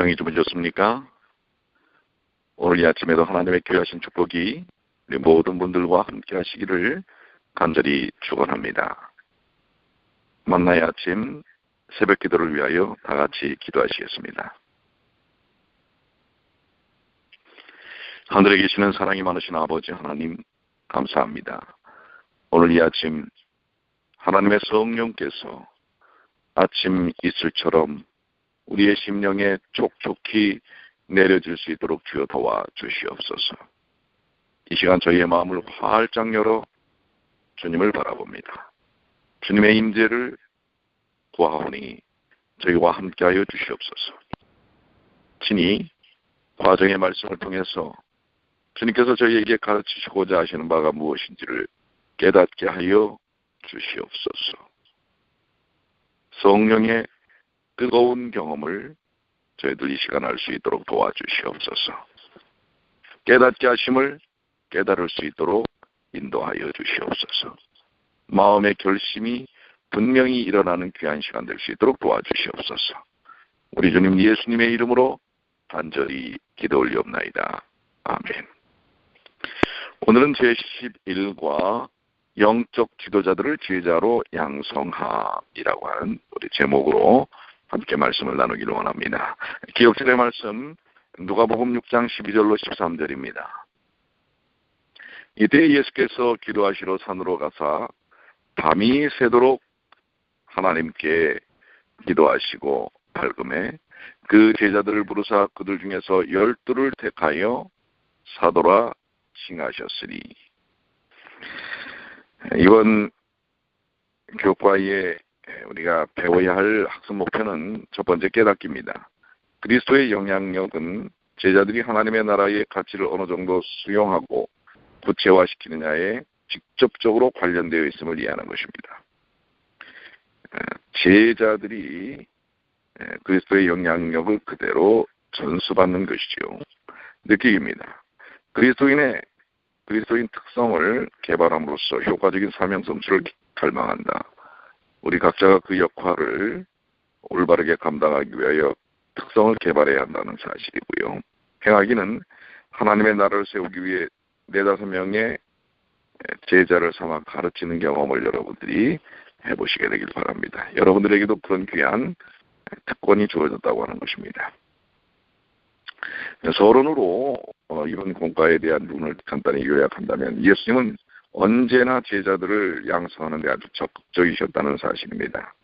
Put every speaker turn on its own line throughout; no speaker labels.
여러분, 안녕히 주무셨습니까? 오늘 이 아침에도 하나님의 귀하신 축복이 우리 모든 분들과 함께 하시기를 간절히 축원합니다. 만나의 아침 새벽 기도를 위하여 다 같이 기도하시겠습니다. 하늘에 계시는 사랑이 많으신 아버지 하나님 감사합니다. 오늘 이 아침 하나님의 성령께서 아침 이슬처럼 우리의 심령에 촉촉히 내려질 수 있도록 주여 도와 주시옵소서. 이 시간 저희의 마음을 활짝 열어 주님을 바라봅니다. 주님의 임재를 구하오니 저희와 함께하여 주시옵소서. 친히 과정의 말씀을 통해서 주님께서 저희에게 가르치시고자 하시는 바가 무엇인지를 깨닫게 하여 주시옵소서. 성령의 뜨거운 경험을 저희들 이 시간 할 수 있도록 도와주시옵소서. 깨닫게 하심을 깨달을 수 있도록 인도하여 주시옵소서. 마음의 결심이 분명히 일어나는 귀한 시간 될 수 있도록 도와주시옵소서. 우리 주님 예수님의 이름으로 간절히 기도 올리옵나이다. 아멘. 오늘은 제11과 영적 지도자들을 제자로 양성함이라고 하는 우리 제목으로 함께 말씀을 나누기를 원합니다. 기억절의 말씀 누가복음 6장 12절로 13절입니다. 이때 예수께서 기도하시러 산으로 가사 밤이 새도록 하나님께 기도하시고 밝음에 그 제자들을 부르사 그들 중에서 열두를 택하여 사도라 칭하셨으니 이번 교과에 우리가 배워야 할 학습 목표는 첫 번째 깨닫기입니다. 그리스도의 영향력은 제자들이 하나님의 나라의 가치를 어느 정도 수용하고 구체화시키느냐에 직접적으로 관련되어 있음을 이해하는 것입니다. 제자들이 그리스도의 영향력을 그대로 전수받는 것이죠. 느끼기입니다. 그리스도인의 그리스도인 특성을 개발함으로써 효과적인 사명 성취를 갈망한다. 우리 각자가 그 역할을 올바르게 감당하기 위하여 특성을 개발해야 한다는 사실이고요. 행하기는 하나님의 나라를 세우기 위해 네다섯 명의 제자를 삼아 가르치는 경험을 여러분들이 해보시게 되길 바랍니다. 여러분들에게도 그런 귀한 특권이 주어졌다고 하는 것입니다. 서론으로 어, 이번 공과에 대한 부분을 간단히 요약한다면 예수님은 언제나 제자들을 양성하는 데 아주 적극적이셨다는 사실입니다.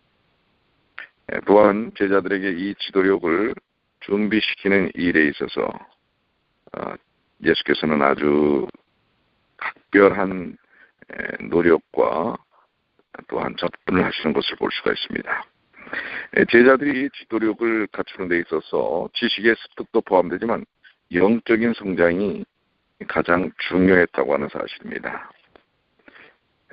예, 또한 제자들에게 이 지도력을 준비시키는 일에 있어서 어, 예수께서는 아주 각별한 노력과 또한 접근을 하시는 것을 볼 수가 있습니다. 예, 제자들이 지도력을 갖추는 데 있어서 지식의 습득도 포함되지만 영적인 성장이 가장 중요했다고 하는 사실입니다.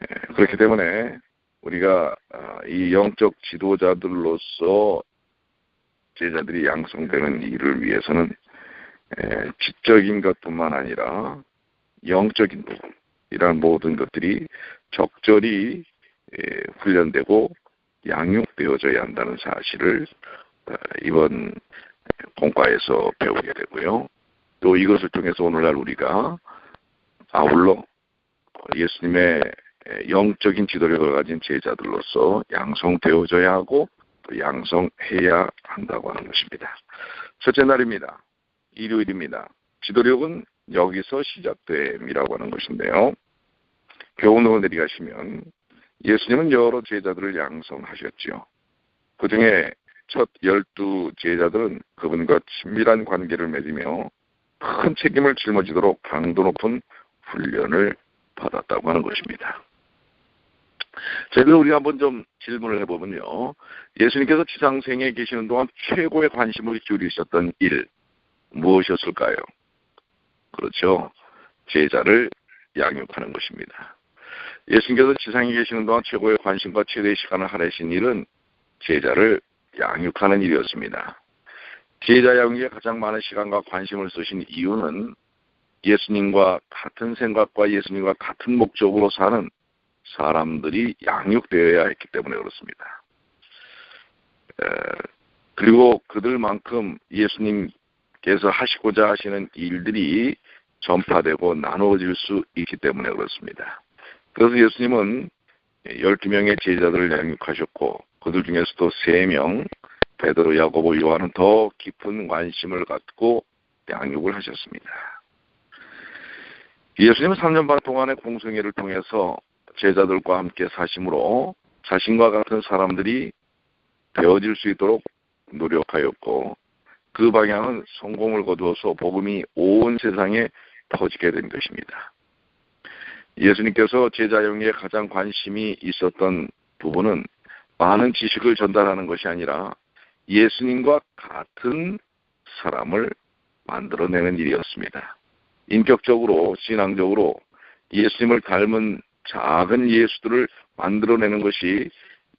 예, 그렇기 때문에 우리가 아, 이 영적 지도자들로서 제자들이 양성되는 일을 위해서는 예, 지적인 것뿐만 아니라 영적인 부분 이런 모든 것들이 적절히 훈련되고 양육되어져야 한다는 사실을 어, 이번 공과에서 배우게 되고요. 또 이것을 통해서 오늘날 우리가 아울러 예수님의 영적인 지도력을 가진 제자들로서 양성되어져야 하고 또 양성해야 한다고 하는 것입니다. 첫째 날입니다. 일요일입니다. 지도력은 여기서 시작됨이라고 하는 것인데요. 교훈으로 내려가시면 예수님은 여러 제자들을 양성하셨지요. 그 중에 첫 열두 제자들은 그분과 친밀한 관계를 맺으며 큰 책임을 짊어지도록 강도 높은 훈련을 받았다고 하는 것입니다. 저희들 우리 한번 좀 질문을 해보면요. 예수님께서 지상생에 계시는 동안 최고의 관심을 기울이셨던 일 무엇이었을까요? 그렇죠. 제자를 양육하는 것입니다. 예수님께서 지상에 계시는 동안 최고의 관심과 최대의 시간을 할애신 일은 제자를 양육하는 일이었습니다. 제자 양육에 가장 많은 시간과 관심을 쓰신 이유는 예수님과 같은 생각과 예수님과 같은 목적으로 사는 사람들이 양육되어야 했기 때문에 그렇습니다. 그리고 그들만큼 예수님께서 하시고자 하시는 일들이 전파되고 나누어질 수 있기 때문에 그렇습니다. 그래서 예수님은 12명의 제자들을 양육하셨고 그들 중에서도 3명 베드로, 야고보, 요한은 더 깊은 관심을 갖고 양육을 하셨습니다. 예수님은 3년 반 동안의 공생애를 통해서 제자들과 함께 사심으로 자신과 같은 사람들이 되어질 수 있도록 노력하였고 그 방향은 성공을 거두어서 복음이 온 세상에 퍼지게 된 것입니다. 예수님께서 제자 영리에 가장 관심이 있었던 부분은 많은 지식을 전달하는 것이 아니라 예수님과 같은 사람을 만들어내는 일이었습니다. 인격적으로, 신앙적으로 예수님을 닮은 작은 예수들을 만들어내는 것이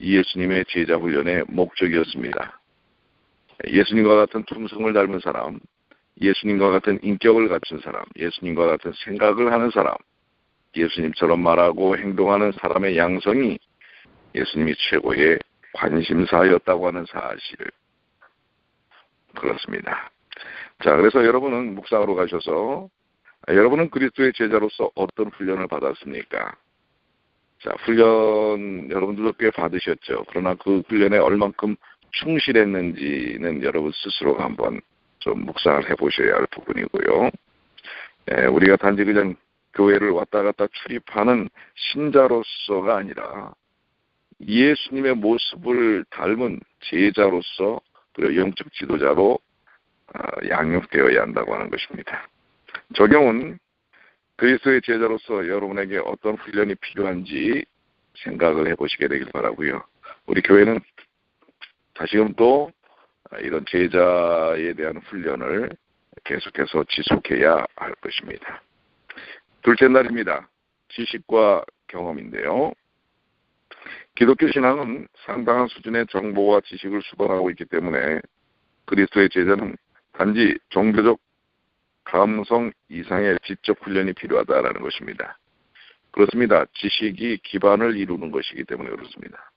예수님의 제자 훈련의 목적이었습니다. 예수님과 같은 품성을 닮은 사람, 예수님과 같은 인격을 갖춘 사람, 예수님과 같은 생각을 하는 사람, 예수님처럼 말하고 행동하는 사람의 양성이 예수님이 최고의 관심사였다고 하는 사실을 그렇습니다. 자, 그래서 여러분은 묵상으로 가셔서 여러분은 그리스도의 제자로서 어떤 훈련을 받았습니까? 자, 훈련 여러분들도 꽤 받으셨죠. 그러나 그 훈련에 얼만큼 충실했는지는 여러분 스스로가 한번 좀 묵상을 해보셔야 할 부분이고요. 예, 우리가 단지 그냥 교회를 왔다 갔다 출입하는 신자로서가 아니라 예수님의 모습을 닮은 제자로서 그리고 영적 지도자로 아, 양육되어야 한다고 하는 것입니다. 적용은 그리스도의 제자로서 여러분에게 어떤 훈련이 필요한지 생각을 해보시게 되길 바라고요. 우리 교회는 다시금 또 이런 제자에 대한 훈련을 계속해서 지속해야 할 것입니다. 둘째 날입니다. 지식과 경험인데요. 기독교 신앙은 상당한 수준의 정보와 지식을 수반하고 있기 때문에 그리스도의 제자는 단지 종교적 감성 이상의 지적 훈련이 필요하다라는 것입니다. 그렇습니다. 지식이 기반을 이루는 것이기 때문에 그렇습니다.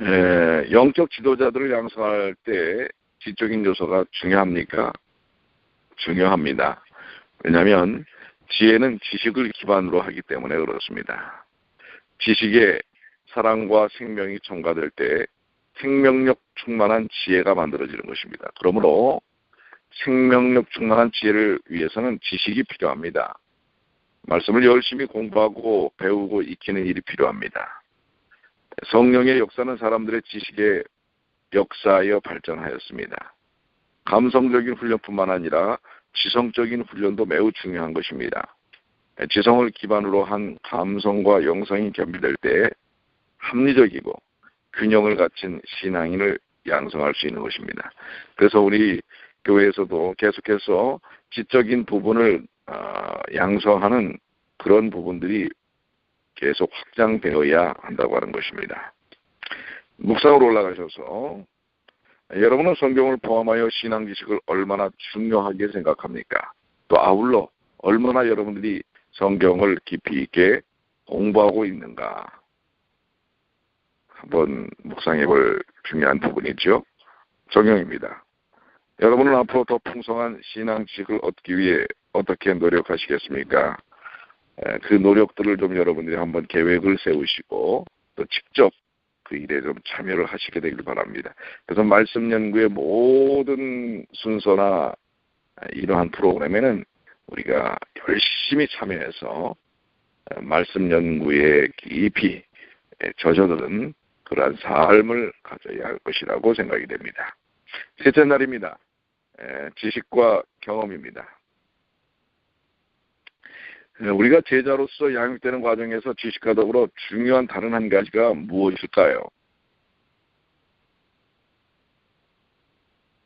에, 영적 지도자들을 양성할 때 지적인 요소가 중요합니까? 중요합니다. 왜냐하면 지혜는 지식을 기반으로 하기 때문에 그렇습니다. 지식에 사랑과 생명이 첨가될 때 생명력 충만한 지혜가 만들어지는 것입니다. 그러므로 생명력 충만한 지혜를 위해서는 지식이 필요합니다. 말씀을 열심히 공부하고 배우고 익히는 일이 필요합니다. 성령의 역사는 사람들의 지식에 역사하여 발전하였습니다. 감성적인 훈련뿐만 아니라 지성적인 훈련도 매우 중요한 것입니다. 지성을 기반으로 한 감성과 영성이 겸비될 때 합리적이고 균형을 갖춘 신앙인을 양성할 수 있는 것입니다. 그래서 우리 교회에서도 계속해서 지적인 부분을 어, 양성하는 그런 부분들이 계속 확장되어야 한다고 하는 것입니다. 묵상으로 올라가셔서 여러분은 성경을 포함하여 신앙 지식을 얼마나 중요하게 생각합니까? 또 아울러 얼마나 여러분들이 성경을 깊이 있게 공부하고 있는가? 한번 묵상해 볼 중요한 부분이죠. 적용입니다. 여러분은 앞으로 더 풍성한 신앙 지식을 얻기 위해 어떻게 노력하시겠습니까? 그 노력들을 좀 여러분들이 한번 계획을 세우시고 또 직접 그 일에 좀 참여를 하시게 되길 바랍니다. 그래서 말씀 연구의 모든 순서나 이러한 프로그램에는 우리가 열심히 참여해서 말씀 연구에 깊이 젖어든 그러한 삶을 가져야 할 것이라고 생각이 됩니다. 셋째 날입니다. 지식과 경험입니다. 우리가 제자로서 양육되는 과정에서 지식과 더불어 중요한 다른 한 가지가 무엇일까요?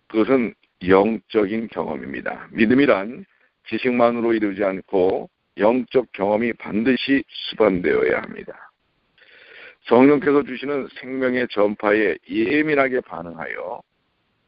그것은 영적인 경험입니다. 믿음이란 지식만으로 이루지 않고 영적 경험이 반드시 수반되어야 합니다. 성령께서 주시는 생명의 전파에 예민하게 반응하여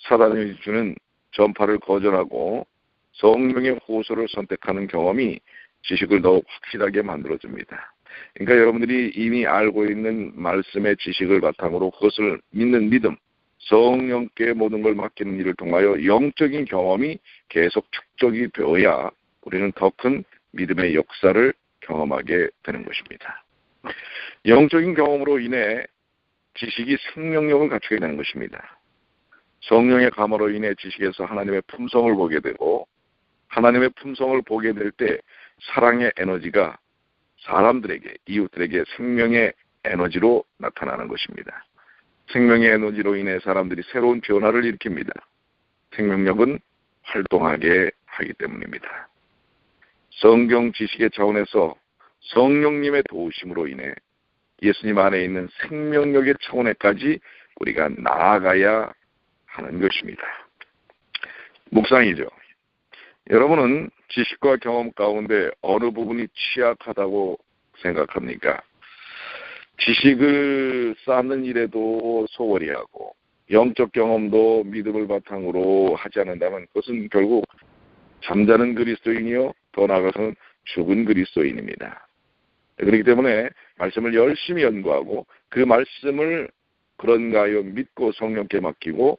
사단이 주는 전파를 거절하고 성령의 호소를 선택하는 경험이 지식을 더욱 확실하게 만들어줍니다. 그러니까 여러분들이 이미 알고 있는 말씀의 지식을 바탕으로 그것을 믿는 믿음, 성령께 모든 걸 맡기는 일을 통하여 영적인 경험이 계속 축적이 되어야 우리는 더 큰 믿음의 역사를 경험하게 되는 것입니다. 영적인 경험으로 인해 지식이 생명력을 갖추게 되는 것입니다. 성령의 감화로 인해 지식에서 하나님의 품성을 보게 되고 하나님의 품성을 보게 될 때 사랑의 에너지가 사람들에게 이웃들에게 생명의 에너지로 나타나는 것입니다. 생명의 에너지로 인해 사람들이 새로운 변화를 일으킵니다. 생명력은 활동하게 하기 때문입니다. 성경 지식의 차원에서 성령님의 도우심으로 인해 예수님 안에 있는 생명력의 차원에까지 우리가 나아가야 하는 것입니다. 묵상이죠. 여러분은 지식과 경험 가운데 어느 부분이 취약하다고 생각합니까? 지식을 쌓는 일에도 소홀히 하고 영적 경험도 믿음을 바탕으로 하지 않는다면 그것은 결국 잠자는 그리스도인이요 더 나아가서는 죽은 그리스도인입니다. 그렇기 때문에 말씀을 열심히 연구하고 그 말씀을 그런가요 믿고 성령께 맡기고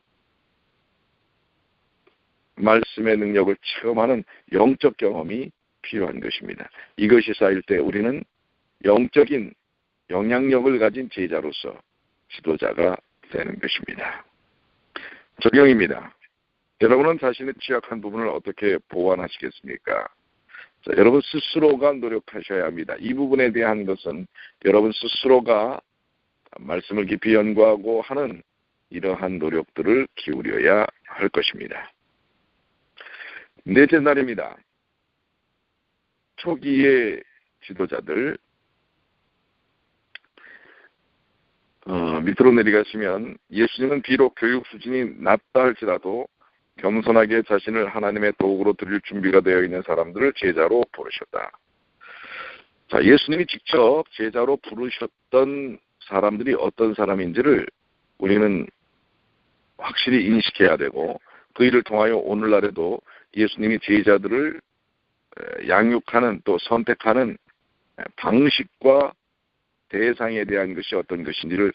말씀의 능력을 체험하는 영적 경험이 필요한 것입니다. 이것이 쌓일 때 우리는 영적인 영향력을 가진 제자로서 지도자가 되는 것입니다. 적용입니다. 여러분은 자신의 취약한 부분을 어떻게 보완하시겠습니까? 자, 여러분 스스로가 노력하셔야 합니다. 이 부분에 대한 것은 여러분 스스로가 말씀을 깊이 연구하고 하는 이러한 노력들을 기울여야 할 것입니다. 넷째 날입니다. 초기의 지도자들 어, 밑으로 내려가시면 예수님은 비록 교육 수준이 낮다 할지라도 겸손하게 자신을 하나님의 도구로 드릴 준비가 되어 있는 사람들을 제자로 부르셨다. 자, 예수님이 직접 제자로 부르셨던 사람들이 어떤 사람인지를 우리는 확실히 인식해야 되고 그 일을 통하여 오늘날에도 예수님이 제자들을 양육하는 또 선택하는 방식과 대상에 대한 것이 어떤 것인지를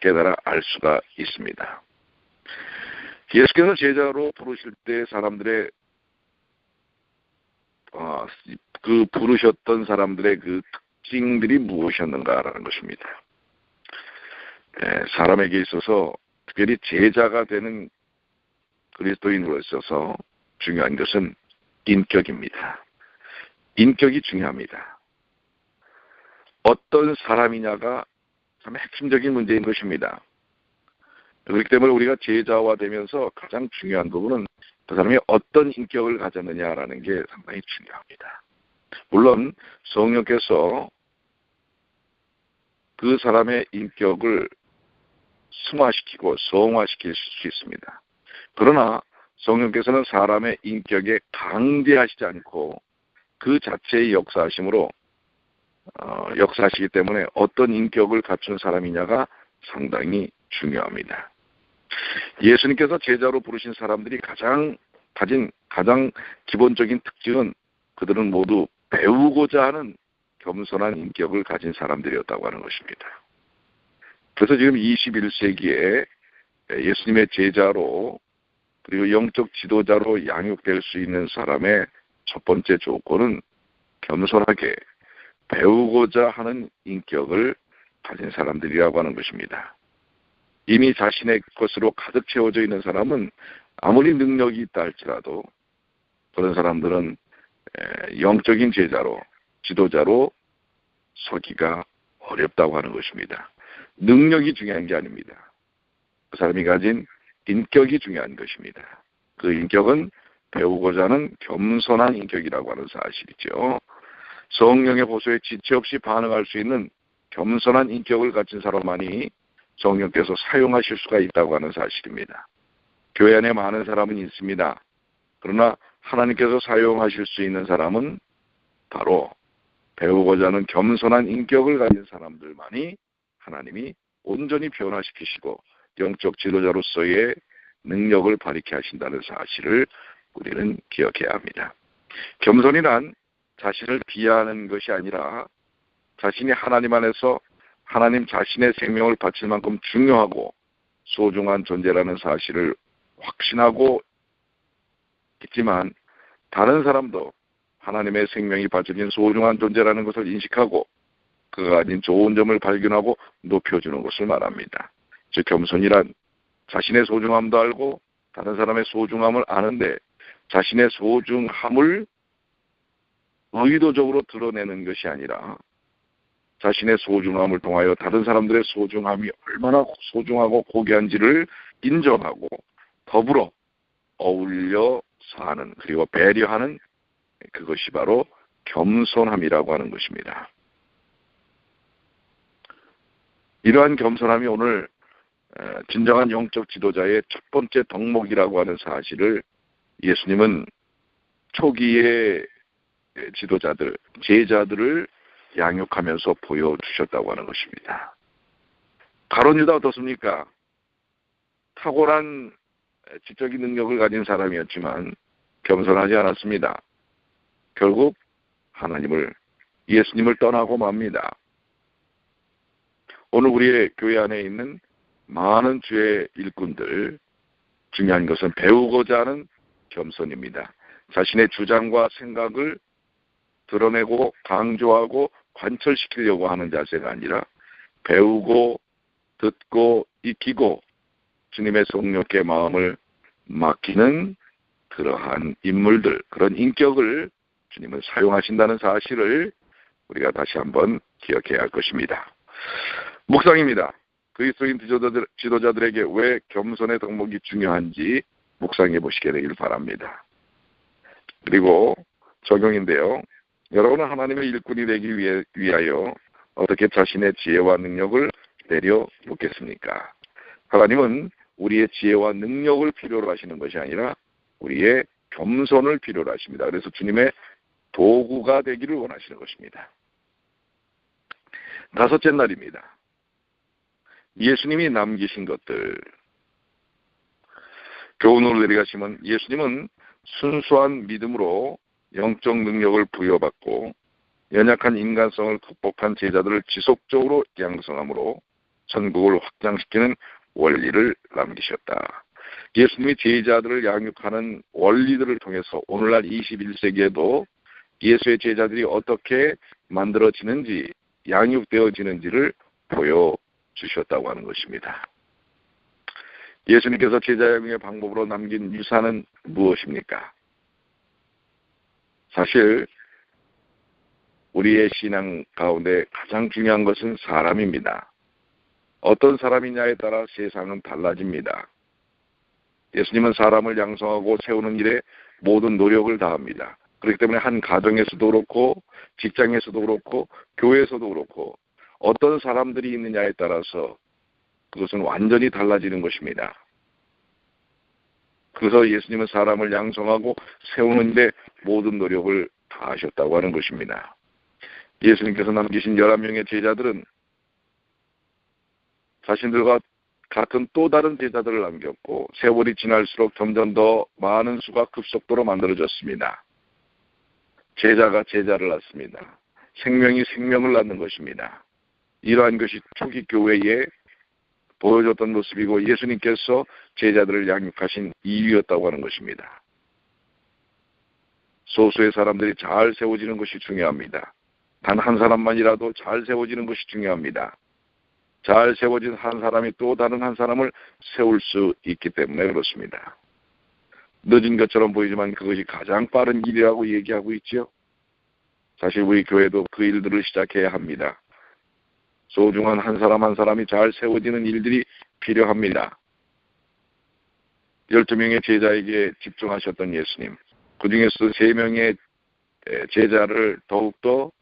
깨달아 알 수가 있습니다. 예수께서 제자로 부르실 때 사람들의 어, 그 부르셨던 사람들의 그 특징들이 무엇이었는가라는 것입니다. 예, 사람에게 있어서 특별히 제자가 되는 그리스도인으로 있어서 중요한 것은 인격입니다. 인격이 중요합니다. 어떤 사람이냐가 참 핵심적인 문제인 것입니다. 그렇기 때문에 우리가 제자화 되면서 가장 중요한 부분은 그 사람이 어떤 인격을 가졌느냐라는 게 상당히 중요합니다. 물론 성령께서 그 사람의 인격을 승화시키고 성화시킬 수 있습니다. 그러나 성령께서는 사람의 인격에 강제하시지 않고 그 자체의 역사하심으로 어, 역사하시기 때문에 어떤 인격을 갖춘 사람이냐가 상당히 중요합니다. 예수님께서 제자로 부르신 사람들이 가장 가진 가장 기본적인 특징은 그들은 모두 배우고자 하는 겸손한 인격을 가진 사람들이었다고 하는 것입니다. 그래서 지금 21세기에 예수님의 제자로 그리고 영적 지도자로 양육될 수 있는 사람의 첫 번째 조건은 겸손하게 배우고자 하는 인격을 가진 사람들이라고 하는 것입니다. 이미 자신의 것으로 가득 채워져 있는 사람은 아무리 능력이 있다 할지라도 그런 사람들은 영적인 제자로 지도자로 서기가 어렵다고 하는 것입니다. 능력이 중요한 게 아닙니다. 그 사람이 가진 인격이 중요한 것입니다. 그 인격은 배우고자 하는 겸손한 인격이라고 하는 사실이죠. 성령의 보소에 지체 없이 반응할 수 있는 겸손한 인격을 가진 사람만이 성령께서 사용하실 수가 있다고 하는 사실입니다. 교회 안에 많은 사람은 있습니다. 그러나 하나님께서 사용하실 수 있는 사람은 바로 배우고자 하는 겸손한 인격을 가진 사람들만이 하나님이 온전히 변화시키시고 영적 지도자로서의 능력을 발휘케 하신다는 사실을 우리는 기억해야 합니다. 겸손이란 자신을 비하하는 것이 아니라 자신이 하나님 안에서 하나님 자신의 생명을 바칠 만큼 중요하고 소중한 존재라는 사실을 확신하고 있지만 다른 사람도 하나님의 생명이 바쳐진 소중한 존재라는 것을 인식하고 그가 가진 좋은 점을 발견하고 높여주는 것을 말합니다. 즉 겸손이란 자신의 소중함도 알고 다른 사람의 소중함을 아는데 자신의 소중함을 의도적으로 드러내는 것이 아니라 자신의 소중함을 통하여 다른 사람들의 소중함이 얼마나 소중하고 고귀한지를 인정하고 더불어 어울려 사는 그리고 배려하는 그것이 바로 겸손함이라고 하는 것입니다. 이러한 겸손함이 오늘 진정한 영적 지도자의 첫 번째 덕목이라고 하는 사실을 예수님은 초기의 지도자들, 제자들을 양육하면서 보여주셨다고 하는 것입니다. 가론 유다 어떻습니까? 탁월한 지적인 능력을 가진 사람이었지만 겸손하지 않았습니다. 결국 하나님을 예수님을 떠나고 맙니다. 오늘 우리의 교회 안에 있는 많은 주의 일꾼들 중요한 것은 배우고자 하는 겸손입니다. 자신의 주장과 생각을 드러내고 강조하고 관철시키려고 하는 자세가 아니라 배우고 듣고 익히고 주님의 성령께 마음을 맡기는 그러한 인물들, 그런 인격을 주님은 사용하신다는 사실을 우리가 다시 한번 기억해야 할 것입니다. 묵상입니다. 그리스도인 지도자들, 지도자들에게 왜 겸손의 덕목이 중요한지 묵상해 보시게 되길 바랍니다. 그리고 적용인데요. 여러분은 하나님의 일꾼이 되기 위해, 위하여 어떻게 자신의 지혜와 능력을 내려 놓겠습니까? 하나님은 우리의 지혜와 능력을 필요로 하시는 것이 아니라 우리의 겸손을 필요로 하십니다. 그래서 주님의 도구가 되기를 원하시는 것입니다. 다섯째 날입니다. 예수님이 남기신 것들. 교훈으로 내려가시면 예수님은 순수한 믿음으로 영적 능력을 부여받고 연약한 인간성을 극복한 제자들을 지속적으로 양성함으로 전국을 확장시키는 원리를 남기셨다. 예수님이 제자들을 양육하는 원리들을 통해서 오늘날 21세기에도 예수의 제자들이 어떻게 만들어지는지 양육되어지는지를 보여 주셨다고 하는 것입니다. 예수님께서 제자 양육의 방법으로 남긴 유산은 무엇입니까? 사실 우리의 신앙 가운데 가장 중요한 것은 사람입니다. 어떤 사람이냐에 따라 세상은 달라집니다. 예수님은 사람을 양성하고 세우는 일에 모든 노력을 다합니다. 그렇기 때문에 한 가정에서도 그렇고 직장에서도 그렇고 교회에서도 그렇고 어떤 사람들이 있느냐에 따라서 그것은 완전히 달라지는 것입니다. 그래서 예수님은 사람을 양성하고 세우는데 모든 노력을 다 하셨다고 하는 것입니다. 예수님께서 남기신 11명의 제자들은 자신들과 같은 또 다른 제자들을 남겼고 세월이 지날수록 점점 더 많은 수가 급속도로 만들어졌습니다. 제자가 제자를 낳습니다. 생명이 생명을 낳는 것입니다. 이러한 것이 초기 교회에 보여줬던 모습이고 예수님께서 제자들을 양육하신 이유였다고 하는 것입니다. 소수의 사람들이 잘 세워지는 것이 중요합니다. 단 한 사람만이라도 잘 세워지는 것이 중요합니다. 잘 세워진 한 사람이 또 다른 한 사람을 세울 수 있기 때문에 그렇습니다. 늦은 것처럼 보이지만 그것이 가장 빠른 길이라고 얘기하고 있지요. 사실 우리 교회도 그 일들을 시작해야 합니다. 소중한 한 사람 한 사람이 잘 세워지는 일들이 필요합니다. 12명의 제자에게 집중하셨던 예수님, 그 중에서 3명의 제자를 더욱더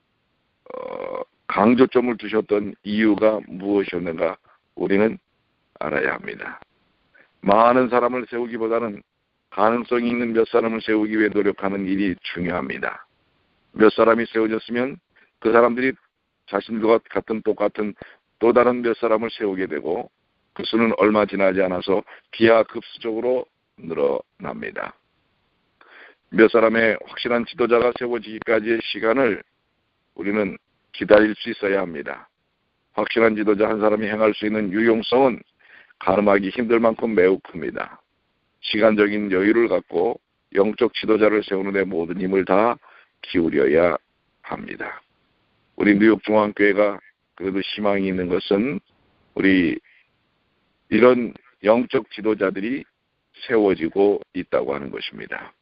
어, 강조점을 두셨던 이유가 무엇이었는가 우리는 알아야 합니다. 많은 사람을 세우기보다는 가능성이 있는 몇 사람을 세우기 위해 노력하는 일이 중요합니다. 몇 사람이 세워졌으면 그 사람들이 자신들과 같은 똑같은 또 다른 몇 사람을 세우게 되고 그 수는 얼마 지나지 않아서 기하급수적으로 늘어납니다. 몇 사람의 확실한 지도자가 세워지기까지의 시간을 우리는 기다릴 수 있어야 합니다. 확실한 지도자 한 사람이 행할 수 있는 유용성은 가늠하기 힘들 만큼 매우 큽니다. 시간적인 여유를 갖고 영적 지도자를 세우는 데 모든 힘을 다 기울여야 합니다. 우리 뉴욕 중앙교회가 그래도 희망이 있는 것은 우리 이런 영적 지도자들이 세워지고 있다고 하는 것입니다.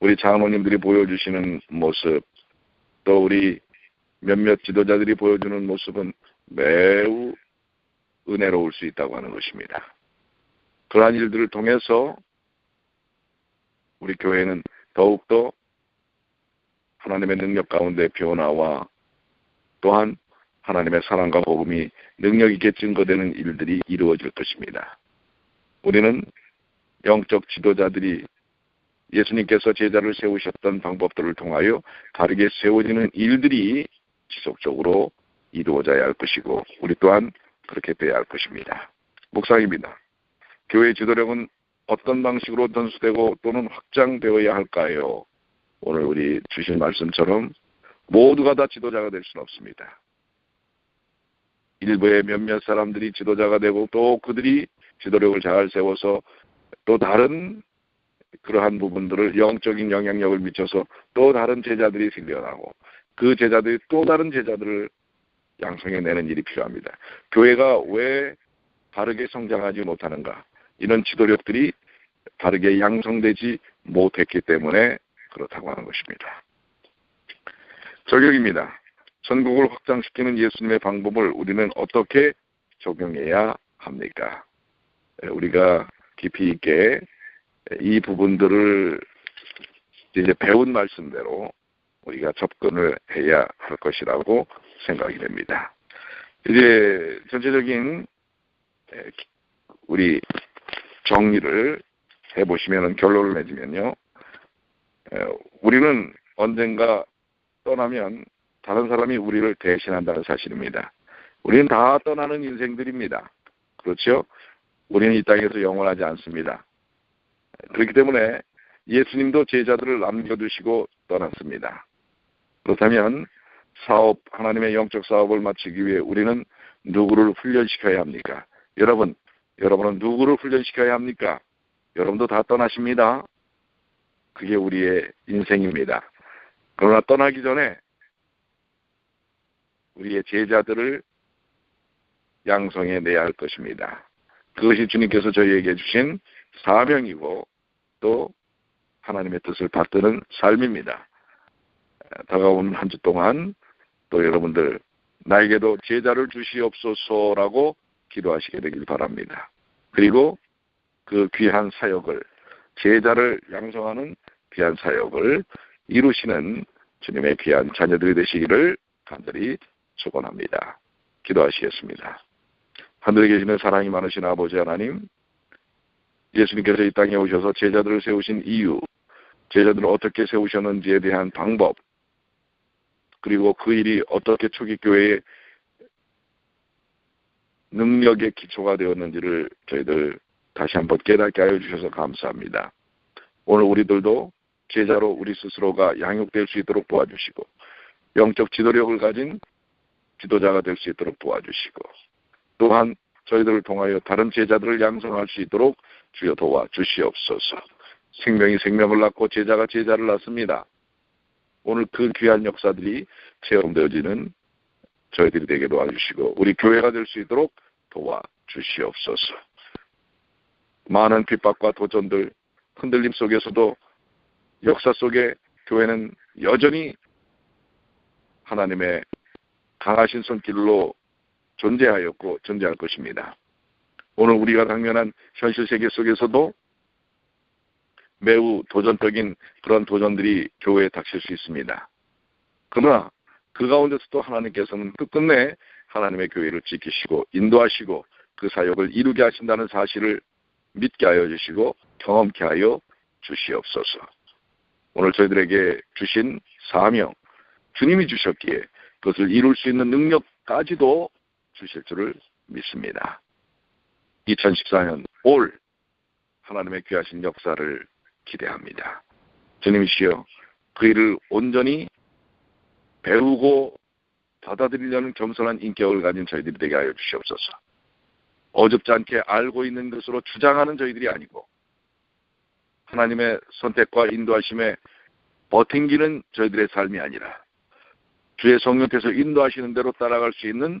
우리 장로님들이 보여주시는 모습, 또 우리 몇몇 지도자들이 보여주는 모습은 매우 은혜로울 수 있다고 하는 것입니다. 그러한 일들을 통해서 우리 교회는 더욱더 하나님의 능력 가운데 변화와 또한 하나님의 사랑과 복음이 능력 있게 증거되는 일들이 이루어질 것입니다. 우리는 영적 지도자들이 예수님께서 제자를 세우셨던 방법들을 통하여 다르게 세워지는 일들이 지속적으로 이루어져야 할 것이고 우리 또한 그렇게 돼야 할 것입니다. 묵상입니다. 교회 지도력은 어떤 방식으로 전수되고 또는 확장되어야 할까요? 오늘 우리 주신 말씀처럼 모두가 다 지도자가 될 수는 없습니다. 일부의 몇몇 사람들이 지도자가 되고 또 그들이 지도력을 잘 세워서 또 다른 그러한 부분들을 영적인 영향력을 미쳐서 또 다른 제자들이 생겨나고 그 제자들이 또 다른 제자들을 양성해내는 일이 필요합니다. 교회가 왜 바르게 성장하지 못하는가? 이런 지도력들이 바르게 양성되지 못했기 때문에 그렇다고 하는 것입니다. 저격입니다. 전국을 확장시키는 예수님의 방법을 우리는 어떻게 적용해야 합니까? 우리가 깊이 있게 이 부분들을 이제 배운 말씀대로 우리가 접근을 해야 할 것이라고 생각이 됩니다. 이제 전체적인 우리 정리를 해보시면 결론을 내주면요. 우리는 언젠가 떠나면 다른 사람이 우리를 대신한다는 사실입니다. 우리는 다 떠나는 인생들입니다. 그렇죠? 우리는 이 땅에서 영원하지 않습니다. 그렇기 때문에 예수님도 제자들을 남겨두시고 떠났습니다. 그렇다면 사업, 하나님의 영적 사업을 마치기 위해 우리는 누구를 훈련시켜야 합니까? 여러분, 여러분은 누구를 훈련시켜야 합니까? 여러분도 다 떠나십니다. 그게 우리의 인생입니다. 그러나 떠나기 전에 우리의 제자들을 양성해 내야 할 것입니다. 그것이 주님께서 저희에게 주신 사명이고 또 하나님의 뜻을 받드는 삶입니다. 다가온 한주 동안 또 여러분들 나에게도 제자를 주시옵소서라고 기도하시게 되길 바랍니다. 그리고 그 귀한 사역을 제자를 양성하는 귀한 사역을 이루시는 주님의 귀한 자녀들이 되시기를 간절히 축원합니다. 기도하시겠습니다. 하늘에 계시는 사랑이 많으신 아버지 하나님, 예수님께서 이 땅에 오셔서 제자들을 세우신 이유, 제자들을 어떻게 세우셨는지에 대한 방법, 그리고 그 일이 어떻게 초기 교회의 능력의 기초가 되었는지를 저희들 다시 한번 깨닫게 하여 주셔서 감사합니다. 오늘 우리들도 제자로 우리 스스로가 양육될 수 있도록 도와주시고 영적 지도력을 가진 지도자가 될 수 있도록 도와주시고 또한 저희들을 통하여 다른 제자들을 양성할 수 있도록 주여 도와주시옵소서. 생명이 생명을 낳고 제자가 제자를 낳습니다. 오늘 그 귀한 역사들이 체험되어지는 저희들이 되게 도와주시고 우리 교회가 될 수 있도록 도와주시옵소서. 많은 핍박과 도전들, 흔들림 속에서도 역사 속에 교회는 여전히 하나님의 강하신 손길로 존재하였고 존재할 것입니다. 오늘 우리가 당면한 현실 세계 속에서도 매우 도전적인 그런 도전들이 교회에 닥칠 수 있습니다. 그러나 그 가운데서도 하나님께서는 끝끝내 하나님의 교회를 지키시고 인도하시고 그 사역을 이루게 하신다는 사실을 믿게 하여 주시고 경험케 하여 주시옵소서. 오늘 저희들에게 주신 사명, 주님이 주셨기에 그것을 이룰 수 있는 능력까지도 주실 줄을 믿습니다. 2014년 올 하나님의 귀하신 역사를 기대합니다. 주님이시여 그 일을 온전히 배우고 받아들이려는 겸손한 인격을 가진 저희들이 되게 하여 주시옵소서. 어줍지 않게 알고 있는 것으로 주장하는 저희들이 아니고 하나님의 선택과 인도하심에 버팅기는 저희들의 삶이 아니라 주의 성령께서 인도하시는 대로 따라갈 수 있는